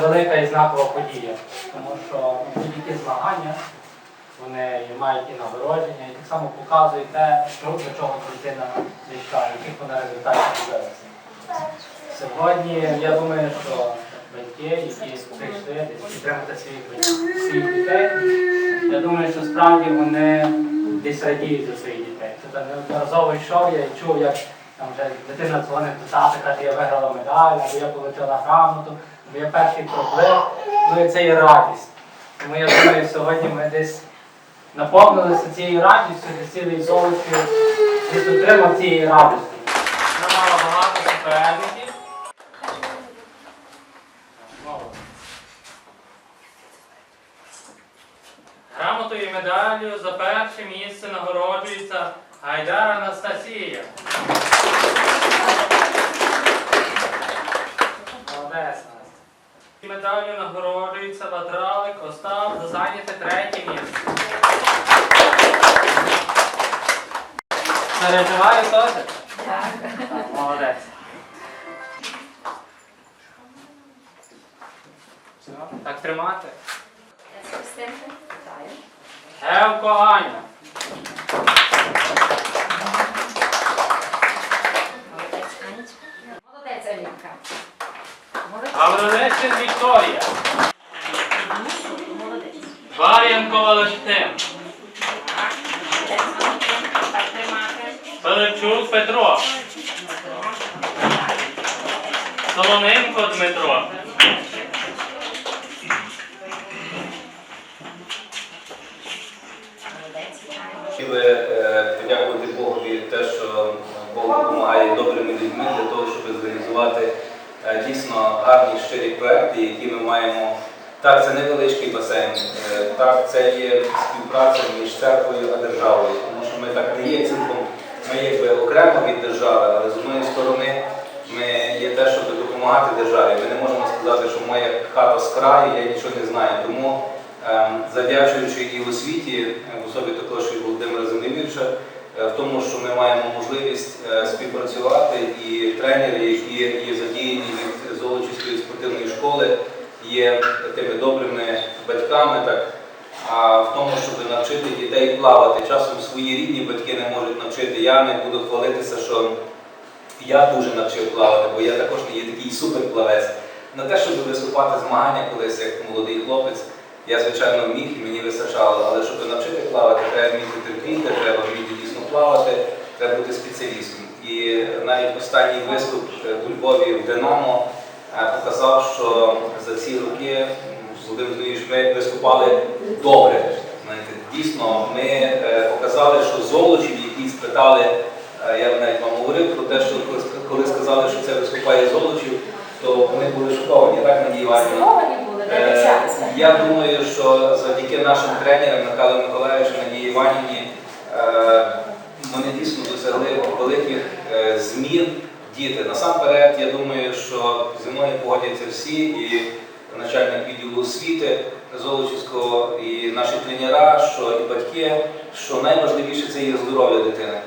знакова подія, тому що будь-які змагання вони мають і нагородження, і так само показують те, що, до чого дитина дійшла, яких вона результатів добилася. Сьогодні я думаю, що батьки, які прийшли підтримати своїх своїх дітей, я думаю, що справді вони десь радіють за своїх дітей. Це неодноразово йшов, я і чув, як там вже дитина дзвонить до тата, каже, я виграла медаль, або я отримала грамоту, або я перший проплив. Ну і це є радість. Тому я думаю, сьогодні ми десь наповнилися цією радістю, десь цілий золотою, десь отримав цієї радості. Вона мала багато суперників. Грамотою і медаллю за перше місце нагороджується Гайдар Анастасія. Молодець, Настя. І Медаллю нагороджується Ватралик Остап за зайняте третє місце. Переживаю теж? Так. Молодець. Все, Так тримати. Вітаю. Гевко Аня. Молодець Анечка. Молодець Алінка. Гаврилишин Вікторія. Молодець. Вар'янко Валентин. Молодець, Валентин. Так тримати. Пилипчук Петро. Солоненко Дмитро. Хотіли е, подякувати Богові те, що Бог допомагає добрими людьми для того, щоб зорганізувати е, дійсно гарні щирі проекти, які ми маємо. Так, це невеличкий басейн, е, так, це є співпраця між церквою та державою, тому що ми так не є цілком, ми якби окремо від держави, але з одної сторони ми є те, щоб допомагати державі. Ми не можемо сказати, що моя хата з краю, я нічого не знаю. Тому Ем, завдячуючи і освіті, е, в особі також і Володимира Землемірча, е, в тому, що ми маємо можливість е, співпрацювати, і тренери, які є задіяні від Золочівської спортивної школи, є тими добрими батьками, так, а в тому, щоб навчити дітей плавати. Часом свої рідні батьки не можуть навчити. Я не буду хвалитися, що я дуже навчив плавати, бо я також не є такий суперплавець. На те, щоб виступати змагання колись як молодий хлопець, я, звичайно, міг і мені вистачало, але щоб навчити плавати, треба вміти терпіти, треба вміти плавати, треба бути спеціалістом. І навіть останній виступ е, у Львові в Динамо е, показав, що за ці роки м, Володимир Зміївич, ми виступали добре. Дійсно, ми е, показали, що золочів, які спитали, е, я навіть вам говорив про те, що коли- сказали, що це виступає золочів, то вони були шоковані, так Надія Іванівна? Е. Я думаю, що завдяки нашим тренерам Михайлу Миколаївичу, Надії Іванівні, е, вони дійсно досягли великих е, змін діти. Насамперед, я думаю, що зі мною погодяться всі, і начальник відділу освіти Золочівського, і наші тренера, що і батьки, що найважливіше це є здоров'я дитини.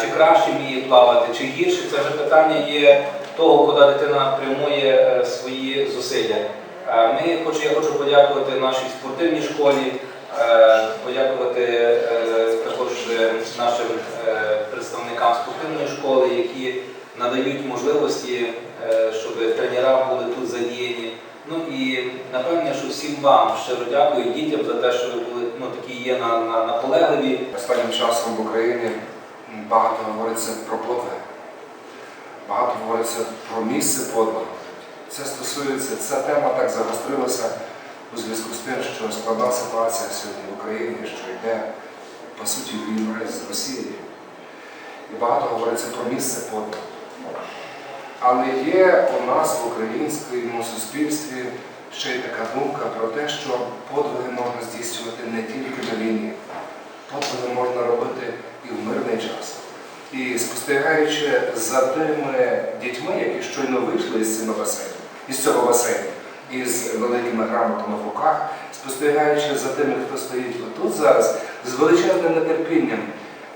Чи краще вміє плавати, чи гірше, це вже питання є того, куди дитина прямує е, свої зусилля. Ми хочу, я хочу подякувати нашій спортивній школі, е, подякувати нашим е, представникам спортивної школи, які надають можливості, е, щоб тренера були тут задіяні. Ну і напевне, що всім вам щиро дякую дітям за те, що ви були ну, такі є на, на, наполегливі. Останнім часом в Україні багато говориться про подвиг, багато говориться про місце подвигу. Це стосується, ця тема так загострилася у зв'язку з тим, що складна ситуація сьогодні в Україні, що йде, по суті, війна з Росією. І багато говориться про місце подвигу. Але є у нас в українському суспільстві ще й така думка про те, що подвиги можна здійснювати не тільки на війні. Подвиги можна робити і в мирний час. І спостерігаючи за тими дітьми, які щойно вийшли із цього басейну, із цього басейну, із великими грамотами в руках, спостерігаючи за тими, хто стоїть отут зараз, з величезним нетерпінням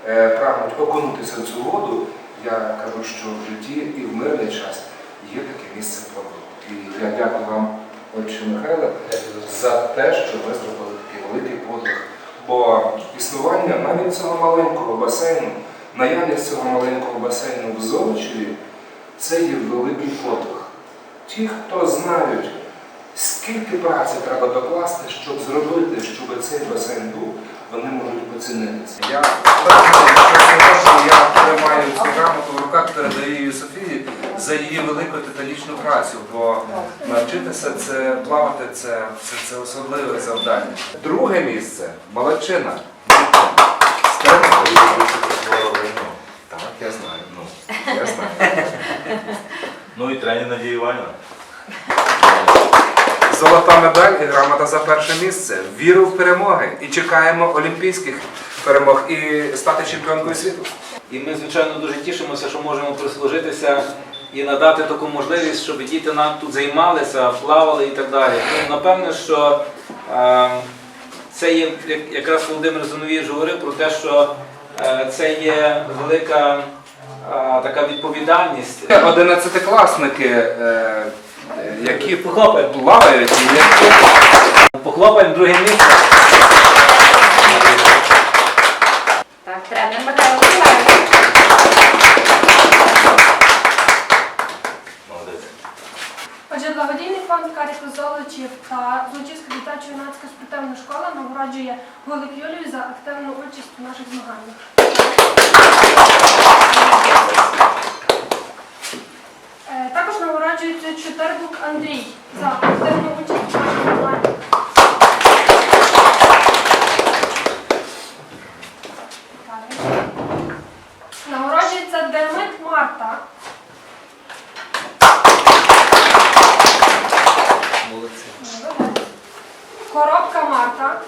е, прагнуть окунутися в цю воду, я кажу, що в житті і в мирний час є таке місце подвигу. І я дякую вам отче Михайле, за те, що ви зробили такий великий подвиг. Бо існування навіть цього маленького басейну, наявність цього маленького басейну в Золочеві, це є великий подвиг. Ті, хто знають, скільки праці треба докласти, щоб зробити, щоб цей басейн був, вони можуть оцінити це. Я впевнений, я тримаю цю грамоту в руках, передаю її Софії за її велику титанічну працю, бо навчитися це плавати це, це, це особливе завдання. Друге місце молодчина. Так, я знаю. Ну, я знаю. Ну і тренер Надія Іванівна. Золота медаль і грамота за перше місце. Віру в перемоги і чекаємо олімпійських перемог і стати чемпіонкою світу. І ми, звичайно, дуже тішимося, що можемо прислужитися і надати таку можливість, щоб діти нам тут займалися, плавали і так далі. Ну, напевне, що е, це є, якраз Володимир Зиновійович говорив про те, що е, це є велика е, така відповідальність. Одинадцятикласники, е, які Похлопаємо. плавають, і які Похлопаємо друге місце. Так, тренер Михайло Миколаївич. Молодець. Отже, благодійний фонд Каріту Золочів та Золочівська дитяча юнацька спортивна школа нагороджує Голик Юлію за активну участь у наших змаганнях. Відзначується чотирбук Андрій за активну участь в нашому. Нагороджується Демит Марта. Молодці. Коробка Марта.